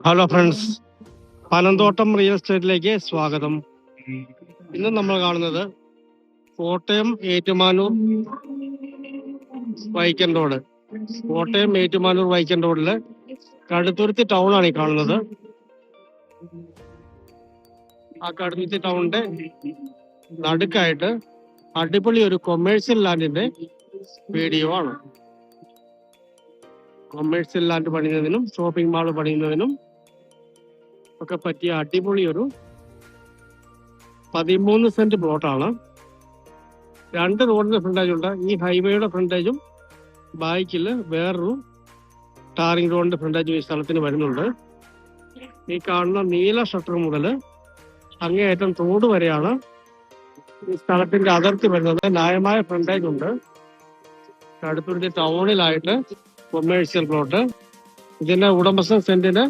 Hello friends Panamthottam real എസ്റ്റേറ്റിലേക്ക് സ്വാഗതം. ഇന്ന് നമ്മൾ കാണുന്നത് കോട്ടയം ഏറ്റുമാനൂർ വൈക്കൻ റോഡ് കോട്ടയം ഏറ്റുമാനൂർ വൈക്കൻ റോഡിൽ കടുത്തുരുത്തി ടൗൺ ആണ് ഈ കാണുന്നത്. ആ കടുത്തുരുത്തി ടൗണിന്റെ നടുക്കായിട്ട് അടിപൊളി ഒരു കൊമേഴ്സ്യൽ ലാൻഡിന്റെ വീഡിയോ ആണ്. കൊമേഴ്സ്യൽ ലാൻഡ് പണിയുന്നതിനും ഷോപ്പിംഗ് മാൾ പണിയുന്നതിനും ഒക്കെ പറ്റിയ അടിപൊളി ഒരു പതിമൂന്ന് സെന്റ് പ്ലോട്ടാണ് രണ്ട് റോഡിന്റെ ഫ്രണ്ടേജ് ഉണ്ട്. ഈ ഹൈവേയുടെ ഫ്രണ്ടേജും ബാക്കിൽ വേറൊരു ടാറിംഗ് റോഡിന്റെ ഫ്രണ്ടേജും ഈ സ്ഥലത്തിന് വരുന്നുണ്ട്. ഈ കാണുന്ന നീല ഷട്ടർ മുതൽ അങ്ങേയറ്റം തോട് വരെയാണ് ഈ സ്ഥലത്തിന്റെ അതിർത്തി വരുന്നത്. ന്യായമായ ഫ്രണ്ടേജ് ഉണ്ട്. അടുത്തുള്ള ടൗണിലായിട്ട് കൊമേഴ്സ്യൽ പ്ലോട്ട് ഇതിന്റെ ഉടമസ്ഥ സെന്റിന്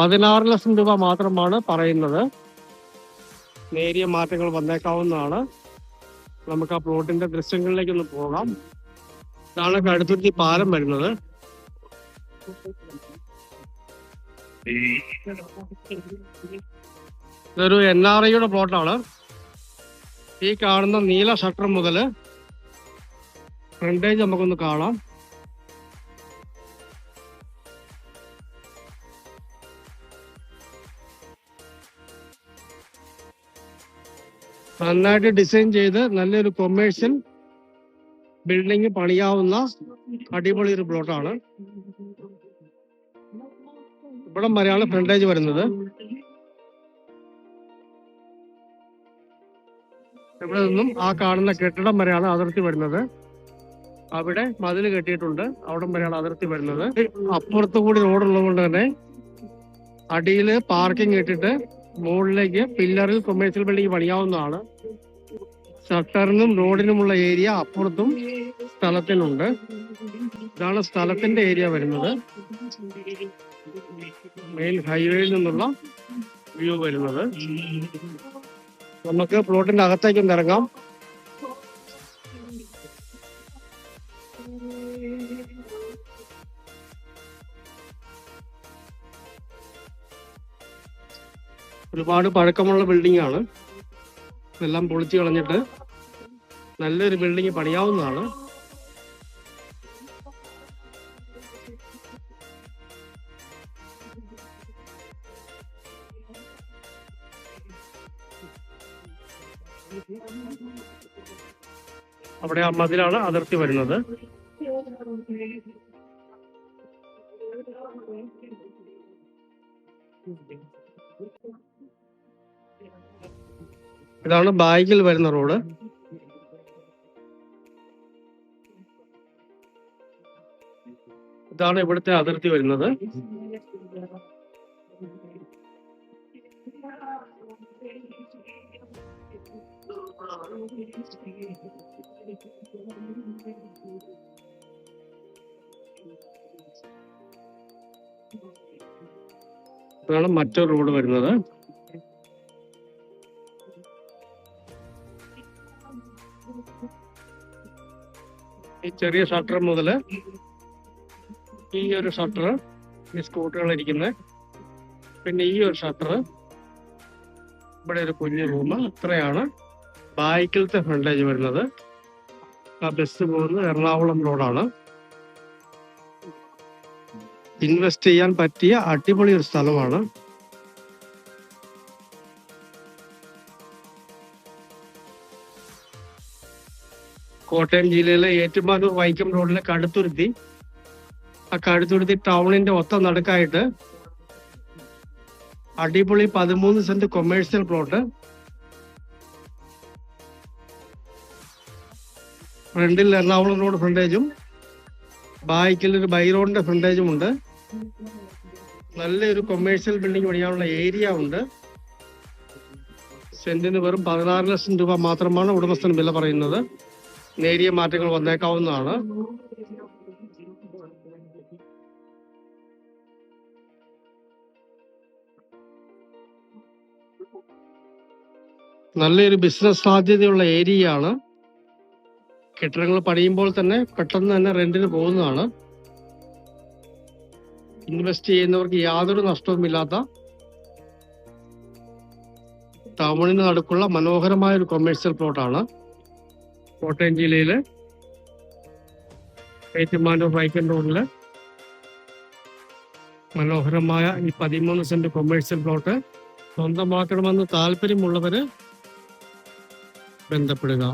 പതിനാറ് ലക്ഷം രൂപ മാത്രമാണ് പറയുന്നത്. നേരിയ മാറ്റങ്ങൾ വന്നേക്കാവുന്നതാണ്. നമുക്ക് ആ പ്ലോട്ടിന്റെ ദൃശ്യങ്ങളിലേക്ക് ഒന്ന് പോകാം. ഇതാണ് കടുത്തുരുത്തി പാലം വരുന്നത്. ഇതൊരു എൻ ആർ ഐയുടെ പ്ലോട്ടാണ്. ഈ കാണുന്ന നീല ഷട്ടർ മുതൽ ഫ്രണ്ടേജ് നമുക്കൊന്ന് കാണാം. നന്നായിട്ട് ഡിസൈൻ ചെയ്ത് നല്ലൊരു കൊമേഴ്ഷ്യൽ ബിൽഡിംഗ് പണിയാവുന്ന അടിപൊളി ഒരു പ്ലോട്ടാണ് ഇവിടം വരെയാണ് ഫ്രണ്ടേജ് വരുന്നത്. ഇവിടെ നിന്നും ആ കാണുന്ന കെട്ടിടം വരെയാണ് അതിർത്തി വരുന്നത്. അവിടെ മതിൽ കെട്ടിയിട്ടുണ്ട്. അവിടം വരെയാണ് അതിർത്തി വരുന്നത്. അപ്പുറത്തു കൂടി റോഡുള്ളത് കൊണ്ട് തന്നെ അടിയിൽ പാർക്കിംഗ് ഇട്ടിട്ട് മുകളിലേക്ക് പില്ലറിൽ കൊമേഴ്സ്യൽ ബിൽഡിംഗ് പണിയാവുന്നതാണ്. ഷട്ടറിനും റോഡിനുമുള്ള ഏരിയ അപ്പുറത്തും സ്ഥലത്തിനുണ്ട്. ഇതാണ് സ്ഥലത്തിന്റെ ഏരിയ വരുന്നത്. മെയിൻ ഹൈവേയിൽ നിന്നുള്ള വ്യൂ വരുന്നത്. നമുക്ക് പ്ലോട്ടിന്റെ അകത്തേക്കും ഇറങ്ങാം. ഒരുപാട് പഴക്കമുള്ള ബിൽഡിംഗ് ആണ് എല്ലാം പൊളിച്ചു കളഞ്ഞിട്ട് നല്ലൊരു ബിൽഡിംഗ് പണിയാവുന്നതാണ്. അവിടെ ആ മതിലാണ് അതിർത്തി വരുന്നത്. ഇതാണ് ബാഗിൽ വരുന്ന റോഡ്. ഇതാണ് ഇവിടുത്തെ അതിർത്തി വരുന്നത്. ഇതാണ് മറ്റൊരു റോഡ് വരുന്നത്. ഈ ചെറിയ ഷട്ടർ മുതൽ ഈ ഒരു ഷട്ടർ ഈ സ്കൂട്ടറുകൾ ഇരിക്കുന്നത് പിന്നെ ഈ ഒരു ഷട്ടർ ഇവിടെ ഒരു കുഞ്ഞു റൂം ഇത്രയാണ് ബാക്കിലത്തെ ഫ്രണ്ടേജ് വരുന്നത്. ആ ബസ് പോകുന്നത് എറണാകുളം റോഡാണ് ഇൻവെസ്റ്റ് ചെയ്യാൻ പറ്റിയ അടിപൊളി ഒരു സ്ഥലമാണ്. കോട്ടയം ജില്ലയിലെ ഏറ്റുമാനൂർ വൈക്കം റോഡിലെ കടുത്തുരുത്തി. ആ കടുത്തുരുത്തി ടൗണിന്റെ ഒത്ത നടുക്കായിട്ട് അടിപൊളി പതിമൂന്ന് സെന്റ് കൊമേഴ്സ്യൽ പ്ലോട്ട്. ഫ്രണ്ടിൽ എറണാകുളം റോഡ് ഫ്രണ്ടേജും ബാക്കിൽ ഒരു ബൈ റോഡിന്റെ ഫ്രണ്ടേജും ഉണ്ട്. നല്ലൊരു കൊമേഴ്സ്യൽ ബിൽഡിംഗ് പണിയാനുള്ള ഏരിയ ഉണ്ട്. സെന്റിന് വെറും പതിനാറ് ലക്ഷം രൂപ മാത്രമാണ് ഉടമസ്ഥൻ വില പറയുന്നത്. നേരിയ മാറ്റങ്ങൾ വന്നേക്കാവുന്നതാണ്. നല്ലൊരു ബിസിനസ് സാധ്യതയുള്ള ഏരിയയാണ്. കെട്ടിടങ്ങൾ പണിയുമ്പോൾ തന്നെ പെട്ടെന്ന് തന്നെ റെന്റിന് പോകുന്നതാണ്. ഇൻവെസ്റ്റ് ചെയ്യുന്നവർക്ക് യാതൊരു നഷ്ടവുമില്ലാത്ത ടൗണിന് നടുക്കുള്ള മനോഹരമായ ഒരു കൊമേഴ്സ്യൽ പ്ലോട്ടാണ് കോട്ടയം ജില്ലയിലെ ഏറ്റുമാനൂർ വൈക്കൻ റോഡിൽ മനോഹരമായ ഈ പതിമൂന്ന് സെന്റ് കൊമേഴ്സ്യൽ പ്ലോട്ട് സ്വന്തമാക്കണമെന്ന് താല്പര്യമുള്ളവര് ബന്ധപ്പെടുക.